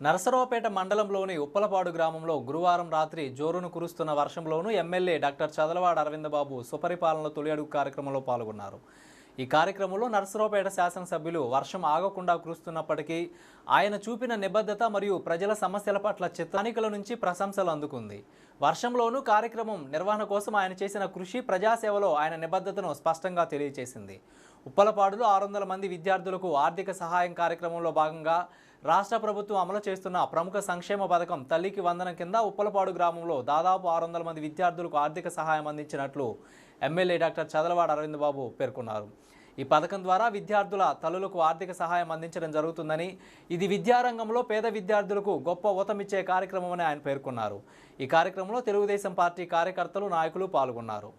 నరసరావుపేట మండలంలోని ఉప్పలపాడు గ్రామంలో గురువారం రాత్రి జోరును కురుస్తున్న వర్షంలోనూ ఎమ్మెల్యే డాక్టర్ చదలవాడ అరవిందబాబు సుపరిపాలన తొలి అడుగు కార్యక్రమంలో పాల్గొన్నారు. ఈ కార్యక్రమంలో నరసరావుపేట శాసనసభ్యులు వర్షం ఆగకుండా కురుస్తున్నప్పటికీ ఆయన చూపిన నిబద్ధత మరియు ప్రజల సమస్యల పట్ల చిత్తానికల నుంచి ప్రశంసలు అందుకుంది. వర్షంలోనూ కార్యక్రమం నిర్వహణ కోసం ఆయన చేసిన కృషి ప్రజాసేవలో ఆయన నిబద్ధతను స్పష్టంగా తెలియజేసింది ఉప్పలపాడులో ఆరు వందల మంది విద్యార్థులకు ఆర్థిక సహాయం కార్యక్రమంలో భాగంగా రాష్ట్ర ప్రభుత్వం అమలు చేస్తున్న ప్రముఖ సంక్షేమ పథకం తల్లికి వందనం కింద ఉప్పలపాడు గ్రామంలో దాదాపు ఆరు వందల మంది విద్యార్థులకు ఆర్థిక సహాయం అందించినట్లు ఎమ్మెల్యే డాక్టర్ చదలవాడ అరవింద్ బాబు పేర్కొన్నారు. ఈ పథకం ద్వారా విద్యార్థుల తల్లులకు ఆర్థిక సహాయం అందించడం జరుగుతుందని ఇది విద్యారంగంలో పేద విద్యార్థులకు గొప్ప ఊతమిచ్చే కార్యక్రమమని ఆయన పేర్కొన్నారు. ఈ కార్యక్రమంలో తెలుగుదేశం పార్టీ కార్యకర్తలు నాయకులు పాల్గొన్నారు.